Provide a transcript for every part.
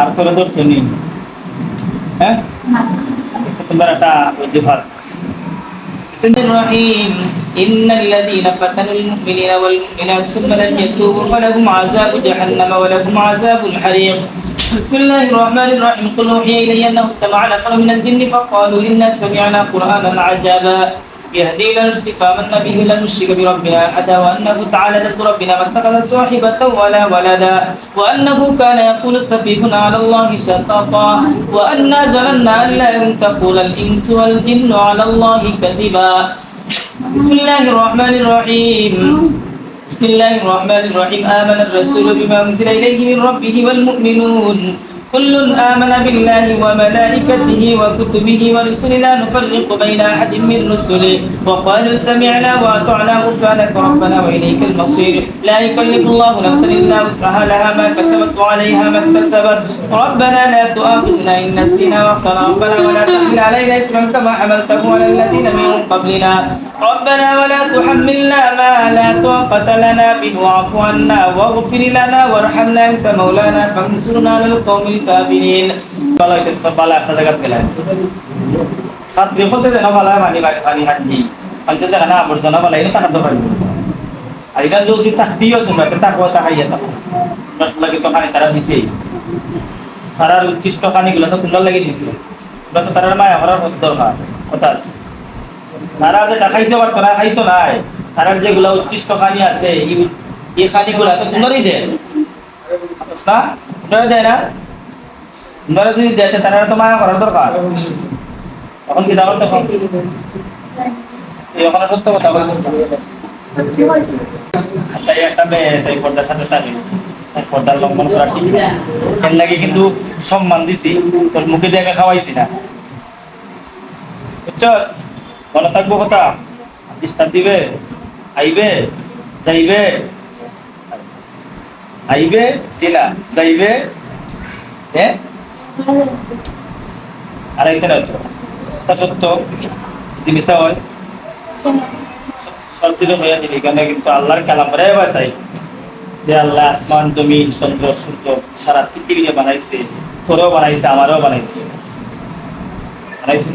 আর করে ধরছো নি হ্যাঁ তোমার একটা অজুহাত بسم الله الرحيم إن الذين فتنوا المؤمنين والمؤمنات ثم لم يتوبوا فلهم عذاب جهنم ولهم عذاب الحريق بسم الله الرحمن الرحيم قل أوحي إلي أنه استمع نفر من الجن فقالوا إنا سمعنا قرآنا عجبا يهدي إلى الرشد فآمنا به لن نشرك بربنا أحدا وأنه تعالى جد ربنا ما اتخذ صاحبة ولا ولدا وأنه كان يقول سفيهنا على الله شططا وأنا ظننا أن لا تقول الإنس والجن على الله كذبا. بسم الله الرحمن الرحيم. بسم الله الرحمن الرحيم. آمن الرسول بما أنزل إليه من ربه والمؤمنون. كل آمن بالله وملائكته وكتبه ورسله لا نفرق بين أحد من رسله وقالوا سمعنا وأطعنا غفرانك ربنا وإليك المصير. لا يكلف الله نفسا إلا وسعها لها ما كسبت وعليها ما اكتسبت. ربنا لا تؤاخذنا إن نسينا واخطأنا ربنا ولا تحمل علينا اسما كما حملته على الذين من قبلنا. ربنا ولا تحملنا ما لا طاقة لنا به واعف عنا واغفر لنا وارحمنا أنت مولانا فانصرنا على القوم الكافرين বলা হইতে তো বালা একটা জায়গা গেলেন ছাত্রী বলতে যেন বালা মানি পানি হাঁটি পঞ্চায়েত জায়গা না আবর্জনা বলা এটা টাকা দরকার আর এটা যদি তাকতিও তোমরা তো তাকো তাকাইয়া থাকো তোমরা লাগে তো খানি তারা দিছে তারার উচ্ছিষ্ট খানিগুলো তো তোমরা লাগে দিছে তোমরা তো তারার মায়া করার দরকার কথা আছে তারা যে খাইতে পারতো না খাইতো নাই। তারার যেগুলা উচ্ছিষ্ট খানি আছে এই- খানিগুলা তো তোমরাই দেয় না? তোমরা দেয় না? তোমরা যদি দেয় তারা তো মায়া করার দরকার। কি দাও তখন এখন সত্য কথা না। সত্যি হয়েছে। তাই একটা মেয়ে তাই পর্দার সাথে তাকে পর্দার লঙ্ঘন করা ঠিক এর লাগে কিন্তু সম্মান দিছি তোর মুখে আমি খাওয়াইছি না। বুঝছস? মনে থাকব কথা? ডিস্টার্ব দিবে? আইবে? যাইবে? আইবে? চিনা যাইবে? হ্যাঁ আর তা। সত্য। মিশা হয়। হইয়া কেন কিন্তু আল্লাহর বাসাই যে আল্লাহ আসমান, জমিন, চন্দ্র, সূর্য সারা পৃথিবীকে বানাইছে। তোরেও বানাইছে, আমারও বানাইছে। বানাইছেন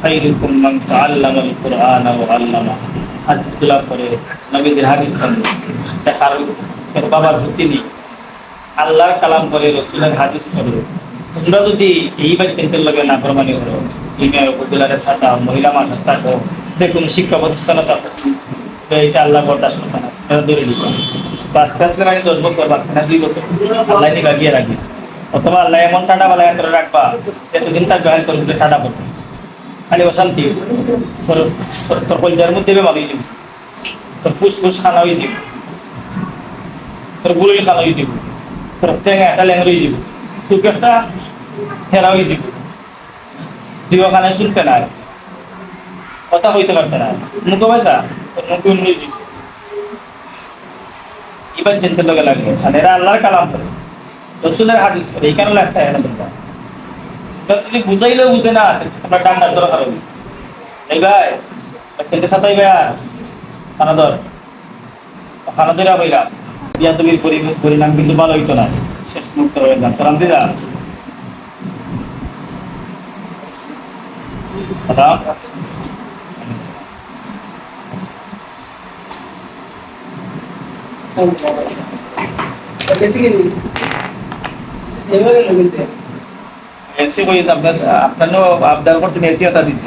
খাইরুকুম মান তাআল্লামাল কুরআন ওয়া আল্লামা। হাদিস হাদিসগুলা পরে নবীদের হাদিস পড়ে দেখার বাবার ভক্তি নেই। আল্লাহর সালাম করে রসুলের হাদিস পড়ে তোমরা যদি এই বাচ্চাদের লগে না প্রমাণ করো ইমের উপগুলারে সাদা, মহিলা মানুষ থাকো যে কোনো শিক্ষা প্রতিষ্ঠানে থাকো এটা আল্লাহ বরদাস্ত করবে না। এটা দূরে দিব বাঁচতে আসলে রানি দশ বছর বাঁচতে না দুই বছর, আল্লাহ নিবা গিয়ে রাখবে। অথবা আল্লাহ এমন ঠান্ডা এত রাখবা, এতদিন তার জয়েন করবে, ঠান্ডা পড়বে খালি অশান্তি। তোর তোর- কলজার মধ্যে বেমার হয়ে যাবে। তোর ফুসফুস খানা হয়ে যাবে। তোর গুলির খানা হয়ে যাবে। তোর টেঙা একটা ল্যাংর হয়ে যাবে। সুখ একটা থেরা হয়ে যাবে। দুই ওখানে শুনতে না কথা কইতে পারতে না মুখ পয়সা তোর মুখে হয়ে যাবে এবার চিন্তা লগে লাগবে আর এরা আল্লাহর কালাম করে রসুলের হাদিস করে এই কারণে লাগতে হয় না তোমরা তুমি বুঝাইলেও বুঝে না, তোমরা ডান্ডার দরকার হবে এই ভাই বাচ্চাকে সাথে ভাই আর খানা ধর খানা ধরে হইলা বিয়া তুমি পরিণাম কিন্তু ভালো হইতো না। শেষ মুক্ত হয়ে যান সালাম দিদা কথা এসি বই আপনার আপনার আবদার করতে এসি ওটা দিত।